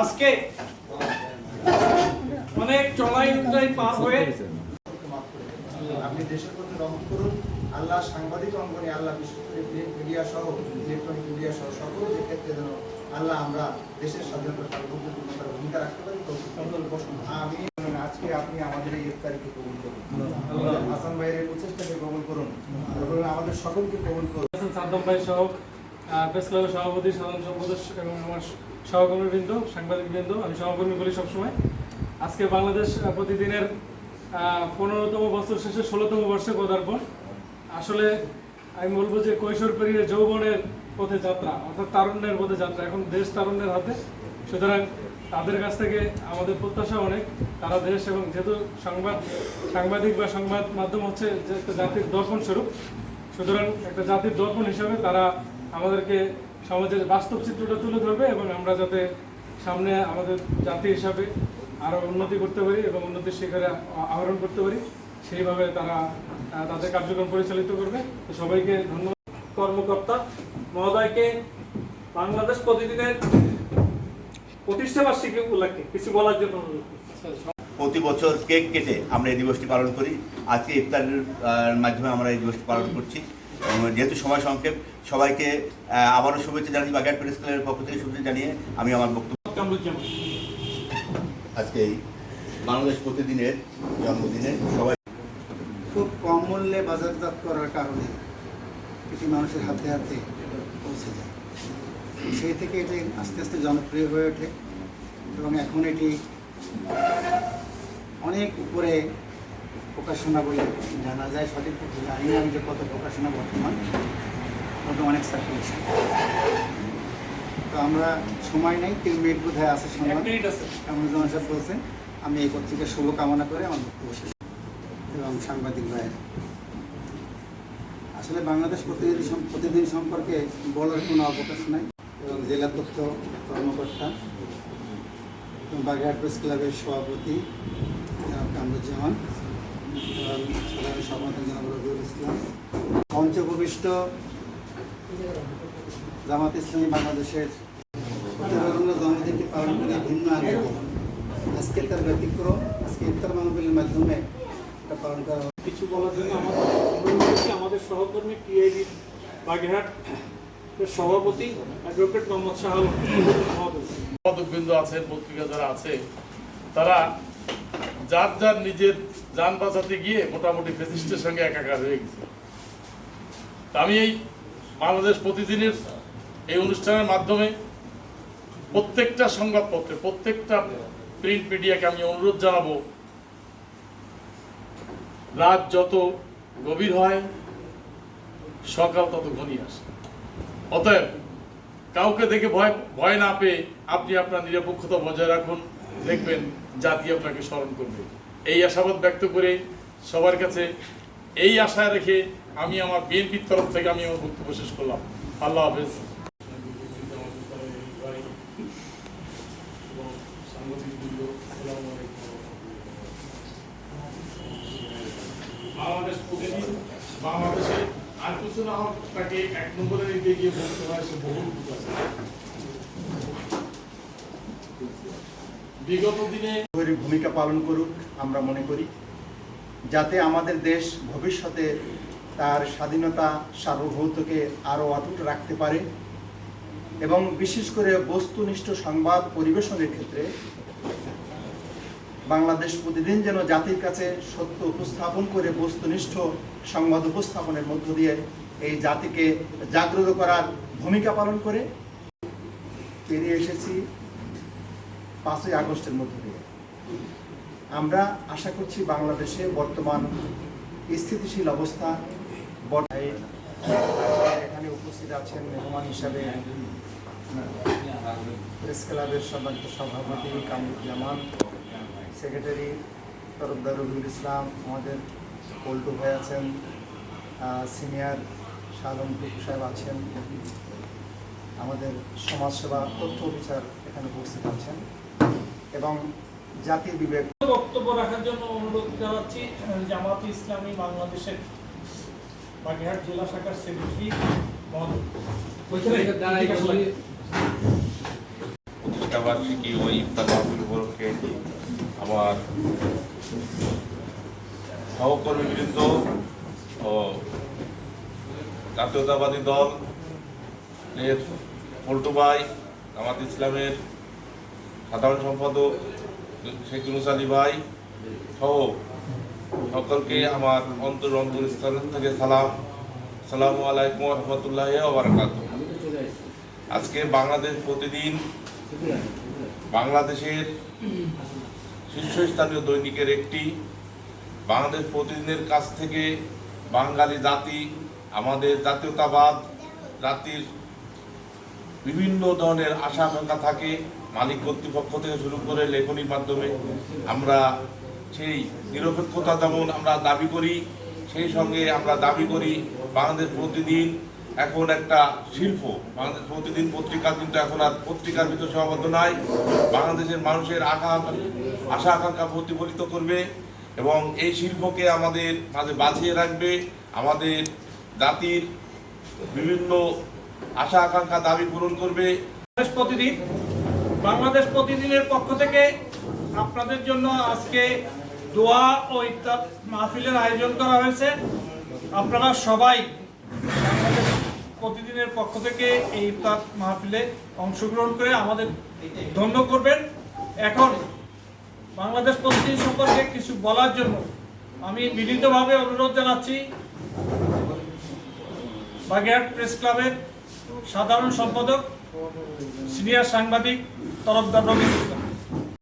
আজকে অনেক চড়াই উচ্চাই পার হয়ে আপনি দেশের প্রতি রহম করুন। আল্লাহ সাংবাদিক অঙ্গনে আল্লাহ বিশেষ করে প্রিন্ট মিডিয়া সহ ইলেকট্রনিক মিডিয়া সহ সকল যে ক্ষেত্রে যেন আল্লাহ আমরা দেশের স্বাধীনতা সার্বভৌমতার ভূমিকা রাখতে পারি তো আমি আজকে আপনি আমাদের এই ইফতারিকে কবুল করুন। হাসান ভাইয়ের প্রচেষ্টাকে কবুল করুন। আমাদের সকলকে কবুল করুন। সাদ্দাম ভাই সহ প্রেস ক্লাবের সভাপতি, সাধারণ সম্পাদক এবং আমার সহকর্মীবৃন্দ, সাংবাদিকবৃন্দ, আমি সহকর্মী বলি সবসময়। আজকে বাংলাদেশ প্রতিদিনের পনেরোতম বছর শেষে ষোলোতম বর্ষে পদার্পণ। আসলে আমি বলব যে কৈশোর পেরিয়ে যৌবনের পথে যাত্রা, অর্থাৎ তারুণ্যের পথে যাত্রা, এখন দেশ তারুণ্যের হাতে। সুতরাং তাদের কাছ থেকে আমাদের প্রত্যাশা অনেক। তারা দেশ এবং যেহেতু সংবাদ, সাংবাদিক বা সংবাদ মাধ্যম হচ্ছে যে একটা জাতির দর্পণ স্বরূপ সুতরাং একটা জাতির দর্পণ হিসাবে তারা আমাদেরকে সমাজের বাস্তব চিত্রটা তুলে ধরবে এবং আমরা যাতে সামনে আমাদের জাতি হিসাবে আরও উন্নতি করতে পারি এবং উন্নতির শিখরে আহরণ করতে পারি সেইভাবে তারা তাদের কার্যক্রম পরিচালিত করবে। তো সবাইকে ধন্যবাদ। কর্মকর্তা মহোদয়কে বাংলাদেশ প্রতিদিনের প্রতিষ্ঠা বার্ষিকী উপলক্ষে কিছু বলার জন্য প্রতি বছর কেক কেটে আমরা এই দিবসটি পালন করি। আজকে ইফতারের মাধ্যমে আমরা এই দিবসটি পালন করছি। যেহেতু সময় সংক্ষেপ সবাইকে আবারও শুভেচ্ছা জানিয়ে বাগেট প্রেস ক্লাবের পক্ষ থেকে শুভেচ্ছা জানিয়ে আমি আমার বক্তব্য আজকে এই বাংলাদেশ প্রতিদিনের জন্মদিনে সবাই খুব কম মূল্যে বাজারজাত করার কারণে কিছু মানুষের হাতে হাতে পৌঁছে যায়। সেই থেকে এটি আস্তে আস্তে জনপ্রিয় হয়ে ওঠে এবং এখন এটি অনেক উপরে প্রকাশনা বলে জানা যায় সঠিক জানি না আমি যে কত প্রকাশনা বর্তমান। কত অনেক সার্কুলেশন তো আমরা সময় নেই তিন মিনিট বোধ হয় আছে সময়। এমন সাহেব বলছেন আমি এই পত্রিকার শুভ কামনা করে আমার বক্তব্য শেষ। এবং সাংবাদিক ভাইয়েরা। আসলে বাংলাদেশ প্রতিনিধি প্রতিদিন সম্পর্কে বলার কোনো অবকাশ নাই। এবং জেলা তথ্য কর্মকর্তা এবং বাগেরহাট প্রেস ক্লাবের সভাপতি কামরুজ্জামান। সাধারণ সম্পাদক জনাব রবিউল ইসলাম পঞ্চভূমিষ্ঠ জামাত ইসলামী বাংলাদেশের জন্মদিনটি পালন করে ভিন্ন আগ্রহ আজকে তার ব্যতিক্রম আজকে ইফতার মাহফিলের মাধ্যমে এটা পালন করা হয়। কিছু বলার জন্য করছি আমাদের সহকর্মী টিআইডি বাগেরহাট সভাপতি অ্যাডভোকেট মোহাম্মদ শাহ সম্পাদকবৃন্দ আছেন পত্রিকা যারা আছে তারা যার যার নিজের যান বাঁচাতে গিয়ে মোটামুটি ফেসিস্টের সঙ্গে একাকার হয়ে গেছে। আমি এই বাংলাদেশ প্রতিদিনের এই অনুষ্ঠানের মাধ্যমে প্রত্যেকটা সংবাদপত্রে, প্রত্যেকটা প্রিন্ট মিডিয়াকে আমি অনুরোধ জানাব, রাত যত গভীর হয়, সকাল তত ঘনিয়ে আসে। অতএব, কাউকে দেখে ভয় ভয় না পেয়ে আপনি আপনার নিরপেক্ষতা বজায় রাখুন, দেখবেন জাতি আপনাকে স্মরণ করবে। এই আশাবাদ ব্যক্ত করে সবার কাছে এই আশা রেখে আমি আমার বিএনপির তরফ থেকে আমি আমার বক্তব্য শেষ করলাম। আল্লাহ হাফেজ। বাংলাদেশ বাংলাদেশে আর কিছু না হোক তাকে এক নম্বরে নিতে গিয়ে বলতে হয়, সে বহু আছে। বিগত দিনে ভূমিকা পালন করুক আমরা মনে করি, যাতে আমাদের দেশ ভবিষ্যতে তার স্বাধীনতা সার্বভৌমত্বকে আরও অটুট রাখতে পারে এবং বিশেষ করে বস্তুনিষ্ঠ সংবাদ পরিবেশনের ক্ষেত্রে বাংলাদেশ প্রতিদিন যেন জাতির কাছে সত্য উপস্থাপন করে বস্তুনিষ্ঠ সংবাদ উপস্থাপনের মধ্য দিয়ে এই জাতিকে জাগ্রত করার ভূমিকা পালন করে। পেরিয়ে এসেছি। পাঁচই আগস্টের মধ্য দিয়ে। আমরা আশা করছি বাংলাদেশে বর্তমান স্থিতিশীল অবস্থা এখানে উপস্থিত আছেন মেহমান হিসাবে প্রেস ক্লাবের সম্মানিত সভাপতি কামরুজ্জামান, সেক্রেটারি তরফদার রবিউল ইসলাম, আমাদের পল্টু ভাই আছেন সিনিয়র টুকু সাহেব আছেন, আমাদের সমাজসেবা তথ্য বিচার এখানে উপস্থিত আছেন। এবং জাতির বিবেক। বক্তব্য রাখার জন্য অনুরোধ জানাচ্ছি জামাত ইসলামী বাংলাদেশের বাগেরহাট জেলা শাখার সেক্রেটারি প্রতিষ্ঠাবার্ষিকী ও ইফতার মাহফিল উপলক্ষে আমার সহকর্মীবৃন্দ ও জাতীয়তাবাদী দল এর পল্টুবাই জামাত ইসলামের সাধারণ সম্পাদক শেখ ইউনুস আলী ভাই সহ সকলকে আমার অন্তর অন্তর স্থান থেকে সালাম। সালামু আলাইকুম রহমতুল্লাহ বারাকাত আজকে বাংলাদেশ প্রতিদিন বাংলাদেশের শীর্ষস্থানীয় দৈনিকের একটি বাংলাদেশ প্রতিদিনের কাছ থেকে বাঙালি জাতি, আমাদের জাতীয়তাবাদ, জাতির বিভিন্ন ধরনের আশা আকাঙ্ক্ষা থাকে। মালিক কর্তৃপক্ষ থেকে শুরু করে লেখনির মাধ্যমে আমরা সেই নিরপেক্ষতা যেমন আমরা দাবি করি, সেই সঙ্গে আমরা দাবি করি, বাংলাদেশ প্রতিদিন এখন একটা শিল্প, বাংলাদেশ প্রতিদিন পত্রিকা, কিন্তু এখন আর পত্রিকার ভিতর সীমাবদ্ধ নয় বাংলাদেশের মানুষের আশা আশা আকাঙ্ক্ষা প্রতিফলিত করবে এবং এই শিল্পকে আমাদের মাঝে বাঁচিয়ে রাখবে। আমাদের জাতির বিভিন্ন আশা আকাঙ্ক্ষা দাবি পূরণ করবে। প্রতিদিন বাংলাদেশ প্রতিদিনের পক্ষ থেকে আপনাদের জন্য আজকে দোয়া ও ইফতার মাহফিলের আয়োজন করা হয়েছে। আপনারা সবাই প্রতিদিনের পক্ষ থেকে এই ইফতার মাহফিলে অংশগ্রহণ করে আমাদের ধন্য করবেন। এখন বাংলাদেশ প্রতিদিন সম্পর্কে কিছু বলার জন্য আমি বিনীতভাবে অনুরোধ জানাচ্ছি, বাগেরহাট প্রেস ক্লাবের সাধারণ সম্পাদক, সিনিয়র সাংবাদিক তরফদার রবি